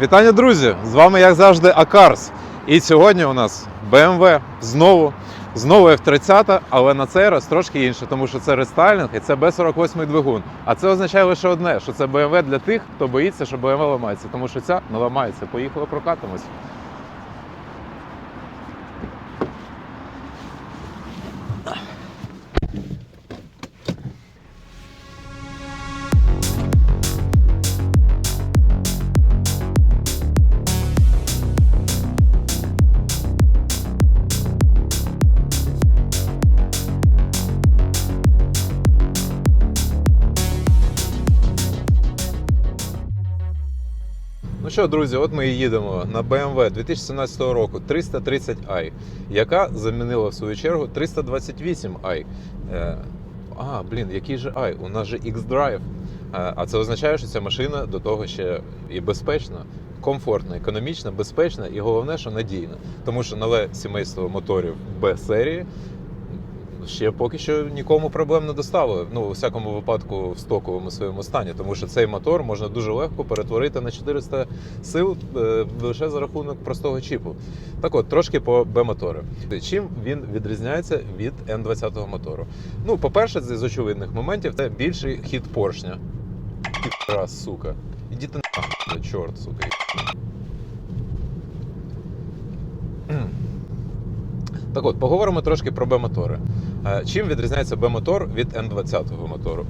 Вітання, друзі! З вами, як завжди, Акарс. І сьогодні у нас BMW знову. Знову F30, але на цей раз трошки інше, тому що це рестайлінг і це B48 двигун. А це означає лише одне, що це BMW для тих, хто боїться, що BMW ламається, тому що ця не ламається. Поїхали прокатимось. Що, друзі, от ми і їдемо на BMW 2017 року 330i, яка замінила в свою чергу 328i. Е, А, блін, який же i? У нас же X-Drive. Е, А це означає, що ця машина до того ще і безпечна, комфортна, економічна, безпечна і головне, що надійна. Тому що нове сімейство моторів B серії ще поки що нікому проблем не доставили. Ну, у всякому випадку в стоковому своєму стані, тому що цей мотор можна дуже легко перетворити на 400 сил е, лише за рахунок простого чіпу. Так от, трошки по Б-мотору. Чим він відрізняється від Н-20 мотору? Ну, по-перше, з очевидних моментів це більший хід поршня. Раз, сука. Ідіть нахуй, чорт, сука. Так от, поговоримо трошки про Б-мотори. Е, Чим відрізняється Б-мотор від Н20 мотору?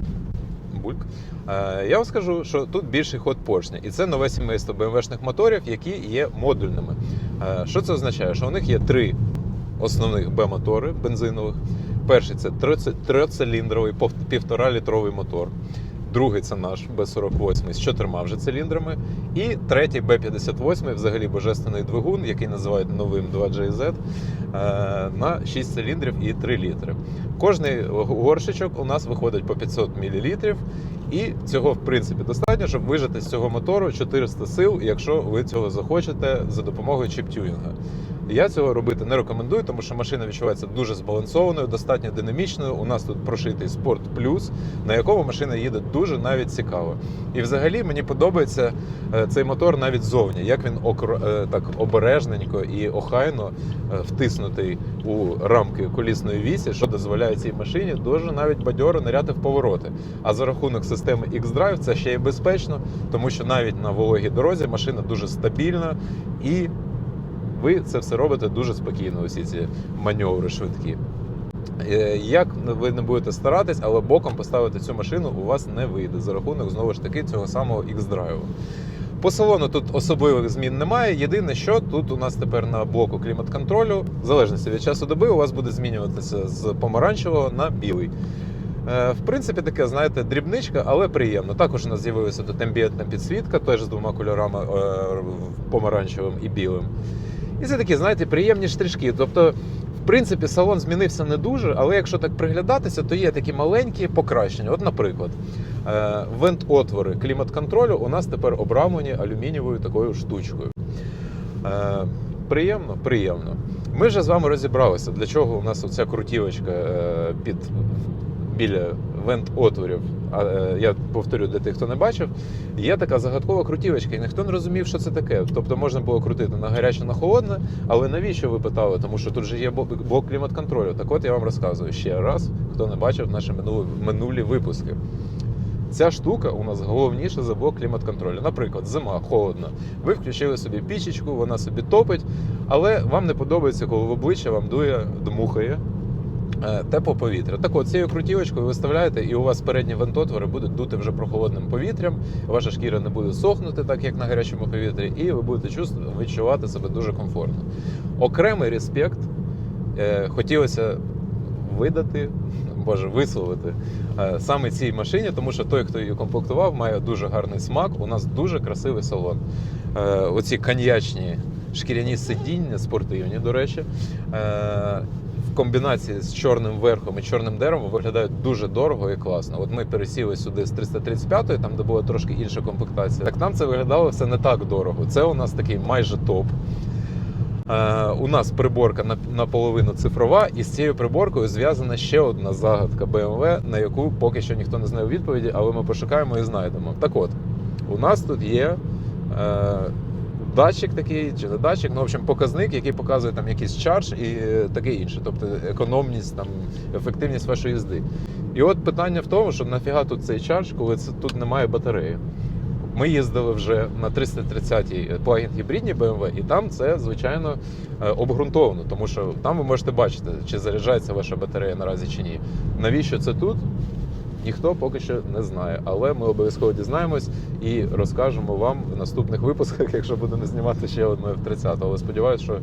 Бульк. Е, Я вам скажу, що тут більший ход поршня, і це нове сімейство БМВшних моторів, які є модульними. Е, Що це означає? Що у них є три основних Б-мотори бензинових. Перший це трициліндровий півтора-літровий мотор. Другий це наш Б48 з чотирма вже циліндрами. І третій Б58, взагалі божественний двигун, який називають новим 2JZ, е, на 6 циліндрів і 3 літри. Кожний горшечок у нас виходить по 500 мл, і цього в принципі достатньо, щоб вижити з цього мотору 400 сил, якщо ви цього захочете за допомогою чіп-тюнінга. Я цього робити не рекомендую, тому що машина відчувається дуже збалансованою, достатньо динамічною. У нас тут прошитий Sport Plus, на якому машина їде дуже навіть цікаво. І взагалі мені подобається е, цей мотор навіть зовні, як він е, так обережненько і охайно е, втиснутий у рамки колісної вісі, що дозволяє цій машині дуже навіть бадьоро ниряти в повороти. А за рахунок системи X-Drive це ще й безпечно, тому що навіть на вологій дорозі машина дуже стабільна і ви це все робите дуже спокійно, усі ці маневри швидкі. Е, Як ви не будете старатись, але боком поставити цю машину у вас не вийде за рахунок знову ж таки цього самого X-Drive. По салону тут особливих змін немає. Єдине, що тут у нас тепер на блоку клімат-контролю, в залежності від часу доби, у вас буде змінюватися з помаранчевого на білий. Е, В принципі, таке, знаєте, дрібничка, але приємно. Також у нас з'явилася тут амбієнтна підсвітка, теж з двома кольорами е, помаранчевим і білим. І це такі, знаєте, приємні штришки. Тобто, в принципі, салон змінився не дуже, але якщо так приглядатися, то є такі маленькі покращення. От, наприклад, е, вент-отвори клімат-контролю у нас тепер обрамлені алюмінієвою такою штучкою. Приємно, приємно. Ми вже з вами розібралися, для чого у нас оця крутівочка під біля вент-отворів. Е, Я повторю для тих, хто не бачив. Є така загадкова крутівочка, і ніхто не розумів, що це таке. Тобто можна було крутити на гаряче, на холодне, але навіщо ви питали? Тому що тут же є блок клімат-контролю. Так от я вам розказую ще раз, хто не бачив наші минулі, минулі випуски. Ця штука у нас головніша за блок клімат-контролю. Наприклад, зима, холодно. Ви включили собі пічечку, вона собі топить, але вам не подобається, коли в обличчя вам дує, дмухає е, тепло повітря. Так от цією крутівочкою ви виставляєте, і у вас передні вентотвори будуть дути вже прохолодним повітрям, ваша шкіра не буде сохнути, так як на гарячому повітрі, і ви будете відчувати себе дуже комфортно. Окремий респект е, хотілося видати, боже, висловити е, саме цій машині, тому що той, хто її комплектував, має дуже гарний смак. У нас дуже красивий салон. Оці коньячні шкіряні сидіння, спортивні, до речі. Комбінації з чорним верхом і чорним деревом виглядають дуже дорого і класно. От ми пересіли сюди з 335-ї, там де була трошки інша комплектація. Так там це виглядало все не так дорого. Це у нас такий майже топ. Е, у нас приборка наполовину цифрова, і з цією приборкою зв'язана ще одна загадка BMW, на яку поки що ніхто не знає відповіді, але ми пошукаємо і знайдемо. Так от, у нас тут є е, датчик такий, чи не датчик, ну, в общем, показник, який показує там якийсь чардж і е, таке інше, тобто економність, там, ефективність вашої їзди. І от питання в тому, що нафіга тут цей чардж, коли це, тут немає батареї. Ми їздили вже на 330-й плагін гібридній BMW, і там це, звичайно, е, обґрунтовано, тому що там ви можете бачити, чи заряджається ваша батарея наразі чи ні. Навіщо це тут? Ніхто поки що не знає, але ми обов'язково дізнаємось і розкажемо вам в наступних випусках, якщо будемо знімати ще одну F30. Але сподіваюся, що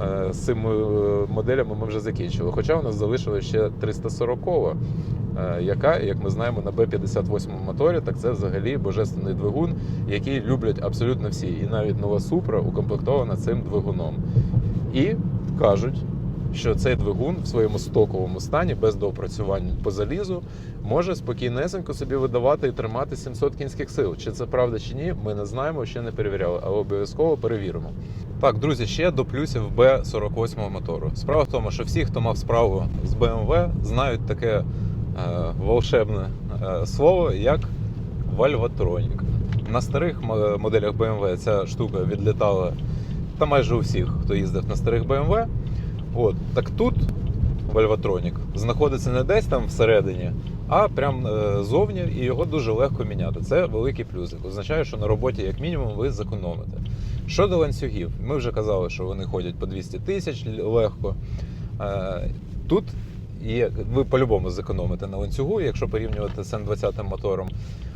е, з цими е, моделями ми вже закінчили. Хоча у нас залишилася ще 340, е, яка, як ми знаємо, на B58 моторі, так це взагалі божественний двигун, який люблять абсолютно всі. І навіть нова Supra укомплектована цим двигуном. І кажуть, що цей двигун в своєму стоковому стані без доопрацювань по залізу може спокійнесенько собі видавати і тримати 700 кінських сил. Чи це правда чи ні, ми не знаємо, ще не перевіряли, але обов'язково перевіримо. Так, друзі, ще до плюсів B48 мотору. Справа в тому, що всі, хто мав справу з BMW, знають таке е, волшебне е, слово, як вальватронік. На старих моделях BMW ця штука відлітала та майже у всіх, хто їздив на старих BMW. От, так тут Вальватронік знаходиться не десь там всередині, а прям е, зовні, і його дуже легко міняти. Це великий плюсик. Означає, що на роботі, як мінімум, ви зекономите. Щодо ланцюгів, ми вже казали, що вони ходять по 200 тисяч легко. Е, Тут є, ви по-любому зекономите на ланцюгу, якщо порівнювати з N20 мотором.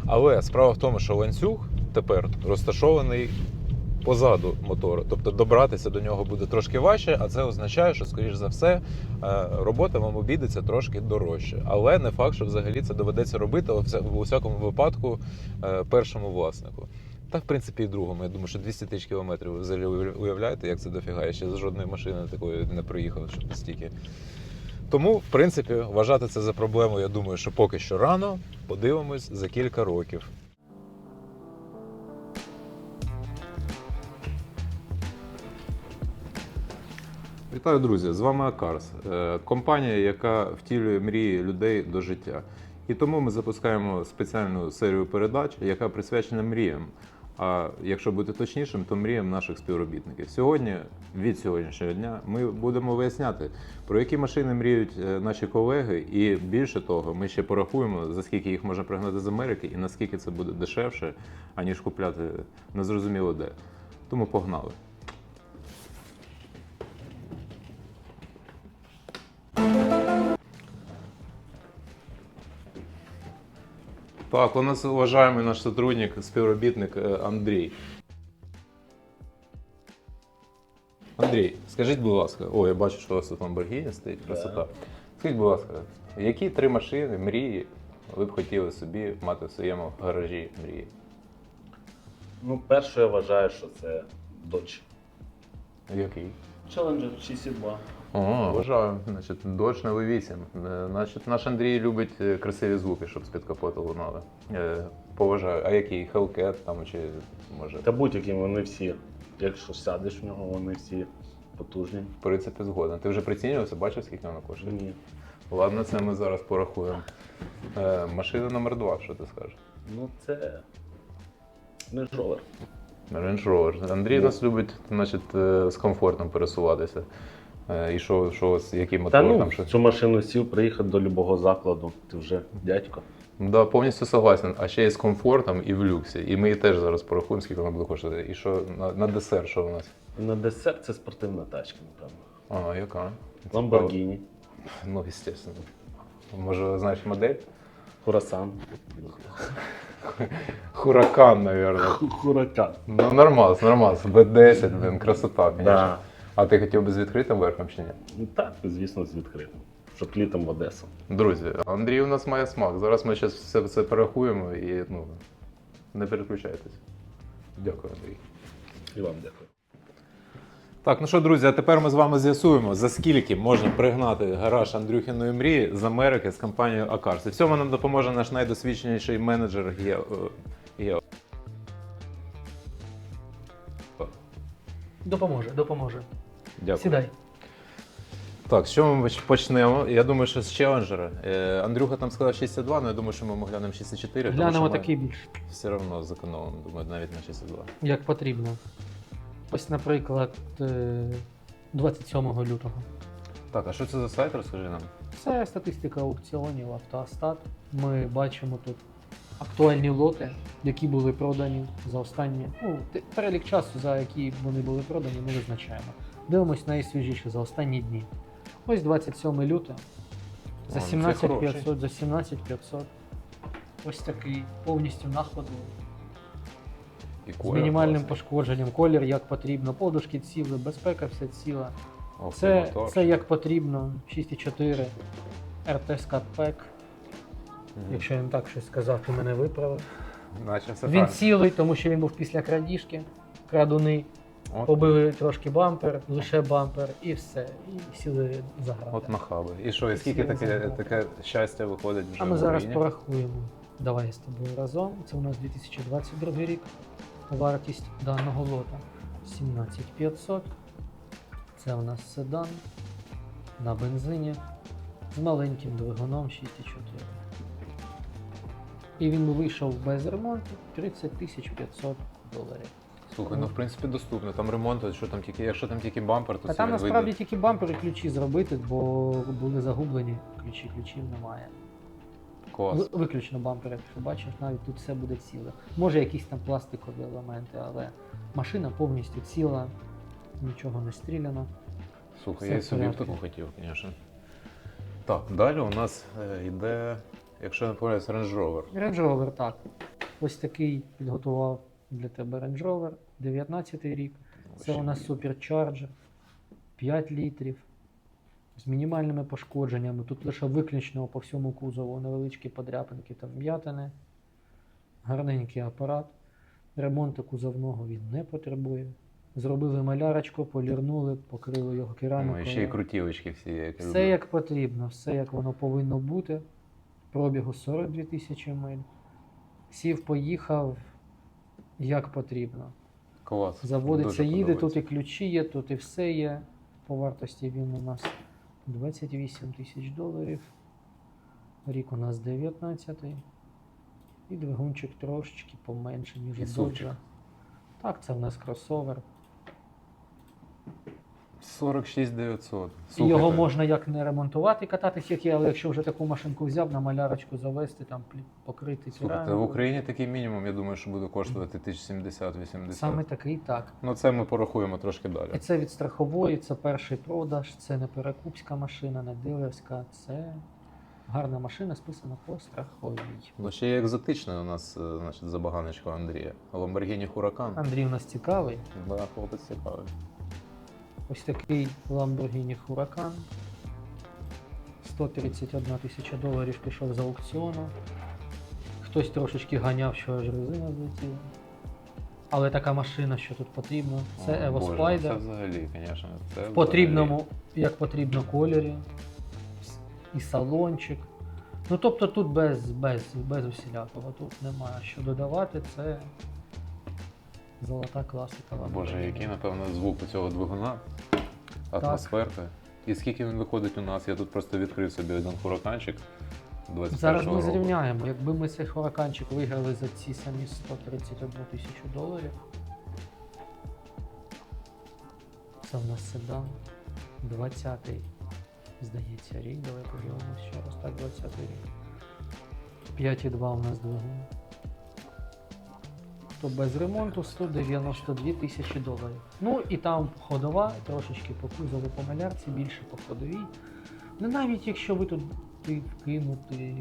Але справа в тому, що ланцюг тепер розташований позаду мотору. Тобто добратися до нього буде трошки важче, а це означає, що, скоріш за все, е, робота вам обійдеться трошки дорожче. Але не факт, що взагалі це доведеться робити у вся- всякому випадку е, першому власнику. Та, в принципі, і другому. Я думаю, що 200 тисяч кілометрів ви взагалі уявляєте, як це дофіга. Я ще з жодної машини такої не проїхав, щоб настільки. Тому, в принципі, вважати це за проблему, я думаю, що поки що рано. Подивимось за кілька років. Вітаю, друзі! З вами Акарс, е, компанія, яка втілює мрії людей до життя. І тому ми запускаємо спеціальну серію передач, яка присвячена мріям. А якщо бути точнішим, то мріям наших співробітників. Сьогодні, від сьогоднішнього дня, ми будемо виясняти, про які машини мріють е, наші колеги, і більше того, ми ще порахуємо, за скільки їх можна пригнати з Америки і наскільки це буде дешевше, аніж купляти незрозуміло де. Тому погнали. Так, у нас уважаемый наш сотрудник, співробітник е, Андрій. Андрій, скажіть, будь ласка, о, я бачу, що у вас тут Lamborghini стоїть, красота. Скажіть, будь ласка, які три машини мрії ви б хотіли собі мати в своєму гаражі мрії? Ну, перше, я вважаю, що це Dodge. Який? Challenger 6.2. О, вважаю. Значить, Dodge на V8. Е, Значить, наш Андрій любить е, красиві звуки, щоб з-під капоту лунали. Е, Поважаю. А який? Hellcat там чи може? Та будь-які вони всі. Якщо сядеш в нього, вони всі потужні. В принципі, згоден. Ти вже прицінювався, бачив, скільки воно коштує? Ні. Ладно, це ми зараз порахуємо. Е, машина номер два, що ти скажеш? Ну, це не Rover. Range Rover. Андрій Ну. нас любить, значить, з комфортом пересуватися. Е, І що, що у вас, який мотор Та ну, там в що? цю машину сів, приїхати до любого закладу. Ти вже дядько. Да, повністю согласен. А ще і з комфортом, і в люксі. І ми її теж зараз порахуємо, скільки вона буде коштувати. І що на, на десерт, що у нас? На десерт це спортивна тачка, напевно. А, яка? Lamborghini, Ну, звісно. Може, знаєш модель? Хурасан. Хуракан, мабуть. Хуракан. Ну, нормас, нормас. B10, блин, красота, конечно. Да. А ти хотів би з відкритим верхом чи ні? Ну так, звісно, з відкритим. Щоб літом в Одесу. Друзі, Андрій у нас має смак. Зараз ми зараз все це порахуємо і ну, не переключайтесь. Дякую, Андрій. І вам дякую. Так, ну що, друзі, а тепер ми з вами з'ясуємо, за скільки можна пригнати гараж Андрюхіної мрії з Америки з компанією Акарс. І в цьому нам допоможе наш найдосвідченіший менеджер Гео. е, Гео. Допоможе, допоможе. Дякую. Сідай. Так, чого ми почнемо? Я думаю, що з челенджера. Е, Андрюха там сказав 62, але я думаю, що ми глянемо 64. тому Глянемо що ми такий більш, Все одно зекономимо, думаю, навіть на 62. як потрібно. Ось, наприклад, е, 27 лютого. Так, а що це за сайт, розкажи нам? Це статистика аукціонів автоастат. Ми бачимо тут актуальні лоти, які були продані за останні. Ну, те- перелік часу, за які вони були продані, ми визначаємо. Дивимось найсвіжіше за останні дні. Ось 27 лютого. За 17500, за 17500. Ось такий повністю на ходу. І З колір мінімальним класний. пошкодженням, колір як потрібно, подушки ціли, безпека все ціла. Ох, Це, мотор. це як потрібно. 6,4 RT Scat Pack. Мгм. Якщо він так щось сказав, то мене виправив. Наче все Він правильно. цілий, тому що він був після крадіжки. Крадуни От, побили трошки бампер, лише бампер, і все. І сіли за грати. от нахаби. І що, і скільки таке, таке щастя виходить вже А ми в зараз Україні? порахуємо. Давай з тобою разом. Це у нас 2022 рік. Вартість даного лота 17500. Це у нас седан на бензині з маленьким двигуном 6,4. І він вийшов без ремонту 30 500 доларів. Слухай, ну в принципі доступно. Там ремонт, що там тільки, якщо там тільки бампер, то Та це там насправді вийде. тільки бампер і ключі зробити, бо були загублені ключі, ключів немає. Клас. Ви- Виключно бампер, якщо бачиш, навіть тут все буде ціле. Може якісь там пластикові елементи, але машина повністю ціла, нічого не стріляно. Слухай, Все я і в собі б порядку. таку хотів, звісно. Так, далі у нас е, йде, якщо не помиляюсь, Range Rover. Range Rover, так. Ось такий підготував для тебе Range Rover, 19 рік. Це у нас Supercharger, 5 літрів. З мінімальними пошкодженнями. Тут лише виключно по всьому кузову невеличкі подряпинки та вм'ятини. Гарненький апарат. Ремонту кузовного він не потребує. Зробили малярочку, полірнули, покрили його Ну, керамікою. і ще й крутівочки всі, як Все люблю. як потрібно, все як воно повинно бути. Пробігу 42 тисячі миль. Сів, поїхав як потрібно. Клас. Заводиться, Дуже їде, тут і ключі є, тут і все є. По вартості він у нас 28 тисяч доларів. Рік у нас 19. І двигунчик трошечки поменше, ніж у Доджа. Так, це в нас кросовер. 46 900. І його можна як не ремонтувати, кататись, як є, але якщо вже таку машинку взяв, на малярочку завести, там плі- покрити Слухайте, в. Україні такий мінімум, я думаю, що буде коштувати 1070-80. Саме такий так. Ну це ми порахуємо трошки І далі. це від страхової, це перший продаж, це не перекупська машина, не дилерська, це гарна машина, списана по страховій. Ну ще є екзотичне у нас, е, значить, забаганочко Андрія. Lamborghini Huracan. Андрій у нас цікавий. Да, хлопець цікавий. Ось такий Lamborghini Huracan. 131 тисяча доларів пішов з аукціону. Хтось трошечки ганяв, що аж резина злетіла. Але така машина, що тут потрібно, це О, Evo Боже, Spider. Це взагалі, звісно. Це в потрібному, як потрібно, кольорі. І салончик. Ну тобто тут без, без, без усілякого, тут немає що додавати, це золота класика. взагалі. Боже, який, напевно, звук у цього двигуна. Атмосферка. І скільки він виходить у нас? Я тут просто відкрив собі один фураканчик 21 Зараз ми року. зрівняємо. Якби ми цей хураканчик виграли за ці самі 131 тисячу доларів. Це в нас седан. 20-й, здається, рік. Давай подивимось ще раз. Так, 20-й рік. 5,2 у нас двигун. То без ремонту 192 тисячі доларів. Ну і там ходова, трошечки по кузову по малярці, більше по ходовій. Ну навіть якщо ви тут ти вкинути,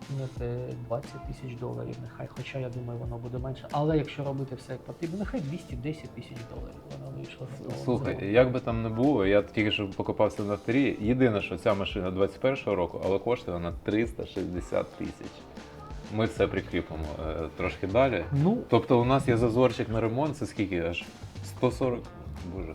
вкинете 20 тисяч доларів, нехай, хоча я думаю, воно буде менше. Але якщо робити все як потрібно, нехай 210 тисяч доларів. Воно вийшло. Слухай, як би там не було, я тільки що покопався на авторі. Єдине, що ця машина 21-го року, але коштує вона 360 тисяч. Ми це прикріпимо е, трошки далі. Ну, Тобто у нас є зазорчик на ремонт, це скільки аж 140, боже,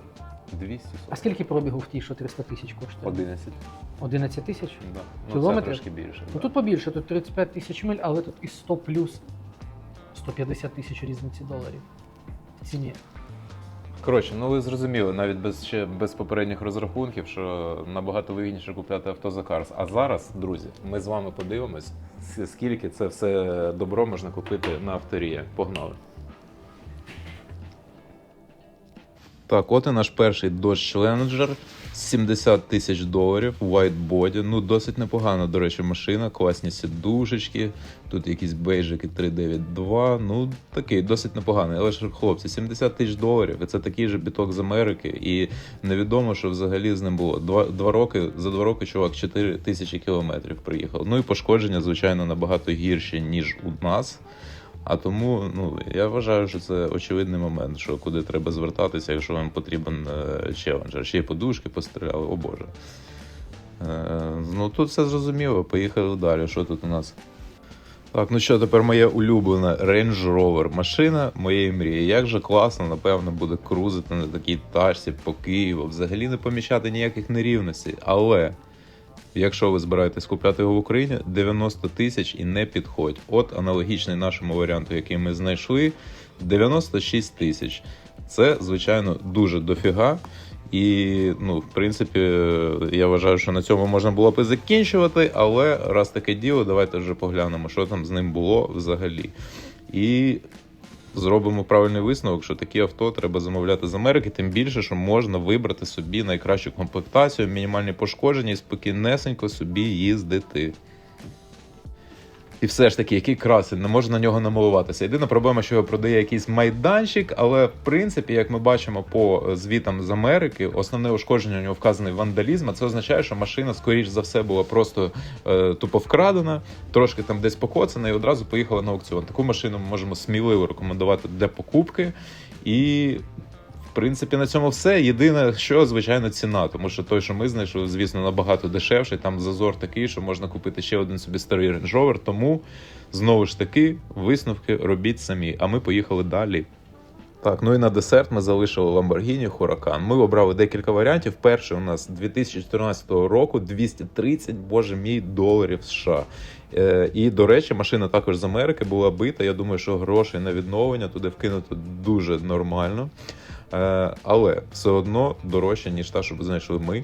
240. а скільки пробігу в тій, що 300 тисяч коштує? 11. 11 тисяч? Да. Ну, Кілометрів? Це трошки більше. Ну да. тут побільше, тут 35 тисяч миль, але тут і 100 плюс 150 тисяч різниці доларів в ціні. Коротше, ну ви зрозуміли, навіть без ще без попередніх розрахунків, що набагато вигідніше купляти авто за Карс. А зараз, друзі, ми з вами подивимось, скільки це все добро можна купити на авторія. Погнали. Так, от і наш перший Dodge Challenger 70 тисяч доларів, white body. Ну, досить непогана, до речі, машина, класні сідушечки. Тут якісь бейджики 392. Ну, такий досить непоганий. Але ж, хлопці, 70 тисяч доларів. І це такий же біток з Америки. І невідомо, що взагалі з ним було. Два, два роки, за два роки чувак 4 тисячі кілометрів приїхав. Ну і пошкодження, звичайно, набагато гірші, ніж у нас. А тому ну, я вважаю, що це очевидний момент, що куди треба звертатися, якщо вам потрібен е, челенджер. Ще й подушки постріляли, о Боже. Е, ну тут все зрозуміло, поїхали далі. Що тут у нас? Так, ну що, тепер моя улюблена Range Rover машина моєї мрії. Як же класно, напевно, буде крузити на такій тачці по Києву, взагалі не помічати ніяких нерівностей. Але Якщо ви збираєтесь купляти його в Україні, 90 тисяч і не підходь. От аналогічний нашому варіанту, який ми знайшли, 96 тисяч. Це, звичайно, дуже дофіга. І, ну, в принципі, я вважаю, що на цьому можна було б і закінчувати, але раз таке діло, давайте вже поглянемо, що там з ним було взагалі. І зробимо правильний висновок, що такі авто треба замовляти з Америки, тим більше, що можна вибрати собі найкращу комплектацію, мінімальні пошкодження і спокійнесенько собі їздити. І все ж таки, який красень, не можна на нього намилуватися. Єдина проблема, що його продає якийсь майданчик, але в принципі, як ми бачимо по звітам з Америки, основне ушкодження у нього вказаний вандалізм. а Це означає, що машина, скоріш за все, була просто е, тупо вкрадена, трошки там десь покоцана і одразу поїхала на аукціон. Таку машину ми можемо сміливо рекомендувати для покупки. І в принципі, на цьому все. Єдине, що звичайно ціна, тому що той, що ми знайшли, звісно, набагато дешевший. Там зазор такий, що можна купити ще один собі старий Range. Тому знову ж таки висновки робіть самі. А ми поїхали далі. Так, ну і на десерт ми залишили Lamborghini Huracan. Ми обрали декілька варіантів. Перший у нас 2014 року 230, боже мій, доларів США. Е, і, до речі, машина також з Америки була бита. Я думаю, що грошей на відновлення туди вкинуто дуже нормально. Е, але все одно дорожче, ніж та, що знайшли ми.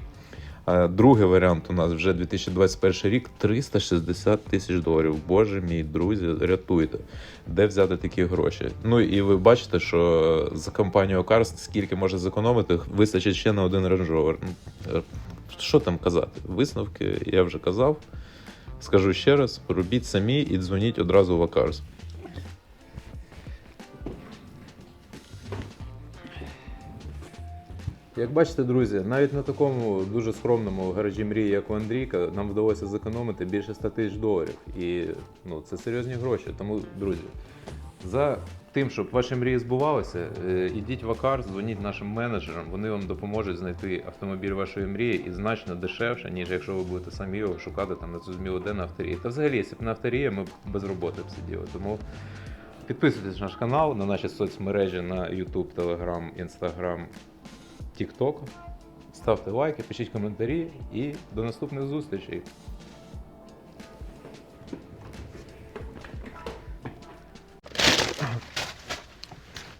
Е, Другий варіант у нас вже 2021 рік 360 тисяч доларів. Боже мій друзі, рятуйте. Де взяти такі гроші? Ну і ви бачите, що за компанію Cars скільки може зекономити, вистачить ще на один е, Що там казати? Висновки я вже казав. Скажу ще раз: робіть самі і дзвоніть одразу в Акарс. Як бачите, друзі, навіть на такому дуже скромному гаражі мрії, як у Андрійка, нам вдалося зекономити більше 100 тисяч доларів. І ну, це серйозні гроші. Тому, друзі, за тим, щоб ваші мрії збувалися, е, ідіть в Акар, дзвоніть нашим менеджерам, вони вам допоможуть знайти автомобіль вашої мрії і значно дешевше, ніж якщо ви будете самі його шукати там на зрозуміло де на авторії. Та взагалі, якщо б на авторії, ми б без роботи б сиділи. Тому підписуйтесь на наш канал, на наші соцмережі на YouTube, Telegram, Instagram, TikTok. Ставте лайки, пишіть коментарі і до наступних зустрічей.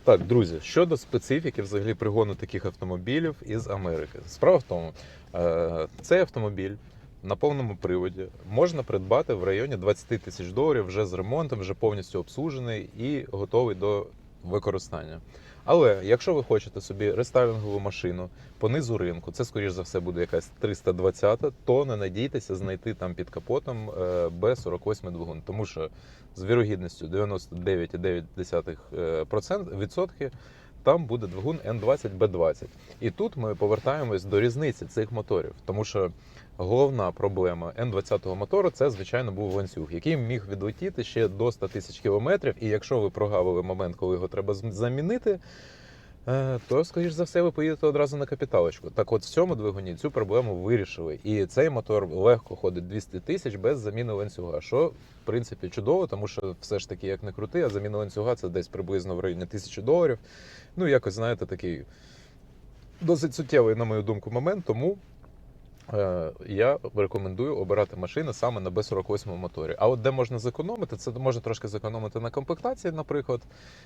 Так, друзі, щодо специфіки взагалі пригону таких автомобілів із Америки. Справа в тому, е, цей автомобіль на повному приводі можна придбати в районі 20 тисяч доларів вже з ремонтом, вже повністю обслужений і готовий до використання. Але якщо ви хочете собі рестайлінгову машину по низу ринку, це скоріш за все буде якась 320, то не надійтеся знайти там під капотом е, Б48 двигун, тому що з вірогідністю 99,9% відсотки там буде двигун N20B20. І тут ми повертаємось до різниці цих моторів, тому що головна проблема N20 мотору це, звичайно, був ланцюг, який міг відлетіти ще до 100 тисяч кілометрів. І якщо ви прогавили момент, коли його треба замінити, е, то, скоріш за все, ви поїдете одразу на капіталочку. Так от в цьому двигуні цю проблему вирішили. І цей мотор легко ходить 200 тисяч без заміни ланцюга, що в принципі чудово, тому що все ж таки, як не крути, а заміна ланцюга це десь приблизно в районі 1000 доларів. Ну, якось, знаєте, такий досить суттєвий, на мою думку, момент. Тому я рекомендую обирати машини саме на B48 моторі. А от де можна зекономити, це можна трошки зекономити на комплектації, наприклад.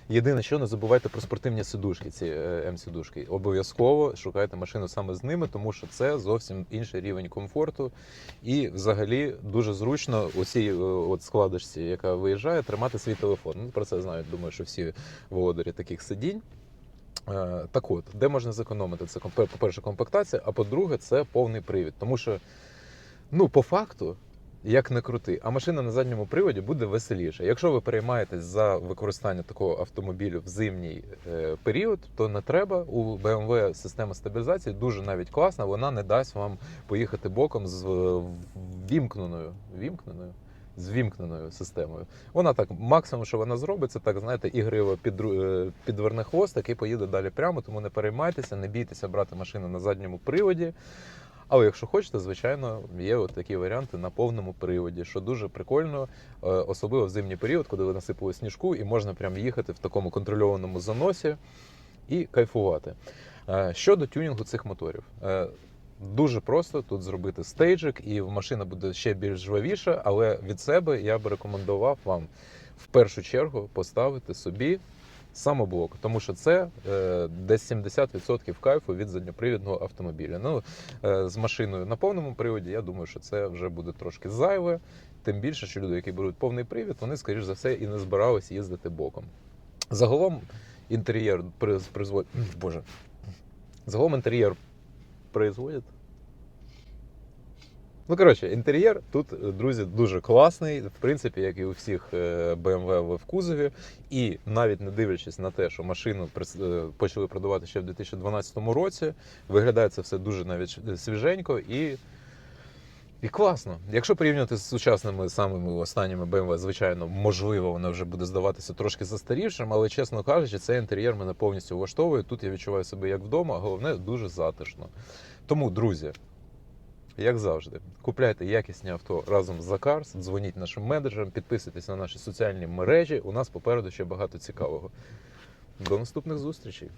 Єдине, що не забувайте про спортивні сидушки, ці е, М-сидушки. Обов'язково шукайте машину саме з ними, тому що це зовсім інший рівень комфорту. І взагалі дуже зручно у цій е, от складочці, яка виїжджає, тримати свій телефон. Ну, про це знають, думаю, що всі володарі таких сидінь. Е, Так от, де можна зекономити? Це по-перше, комплектація, а по-друге, це повний привід. Тому що, ну, по факту, як не крути, а машина на задньому приводі буде веселіше. Якщо ви переймаєтесь за використання такого автомобілю в зимній е, період, то не треба. У BMW система стабілізації дуже навіть класна, вона не дасть вам поїхати боком з вімкненою. Вімкненою? З вімкненою системою. Вона так, максимум, що вона зробить, це так, знаєте, ігриво підру- е, підверне хвостик і поїде далі прямо, тому не переймайтеся, не бійтеся брати машину на задньому приводі. Але якщо хочете, звичайно, є от такі варіанти на повному приводі, що дуже прикольно, е, особливо в зимній період, коли ви насипали сніжку, і можна прям їхати в такому контрольованому заносі і кайфувати. Е, Щодо тюнінгу цих моторів. Дуже просто тут зробити стейджик, і машина буде ще більш жвавіша, але від себе я б рекомендував вам в першу чергу поставити собі самоблок, тому що це е, десь 70% кайфу від задньопривідного автомобіля. Ну, е, з машиною на повному приводі, я думаю, що це вже буде трошки зайве. Тим більше, що люди, які беруть повний привід, вони, скоріш за все, і не збирались їздити боком. Загалом інтер'єр приз- призводить. Боже. Загалом інтер'єр производить. Ну, коротше, інтер'єр тут, е, друзі, дуже класний. В принципі, як і у всіх е, BMW в кузові. І навіть не дивлячись на те, що машину е, почали продавати ще в 2012 році, виглядає це все дуже навіть свіженько і, і класно. Якщо порівнювати з сучасними самими останніми BMW, звичайно, можливо, воно вже буде здаватися трошки застарівшим, але чесно кажучи, цей інтер'єр мене повністю влаштовує. Тут я відчуваю себе як вдома, а головне дуже затишно. Тому, друзі. Як завжди, купляйте якісні авто разом з Закарс, дзвоніть нашим менеджерам, підписуйтесь на наші соціальні мережі. У нас попереду ще багато цікавого. До наступних зустрічей!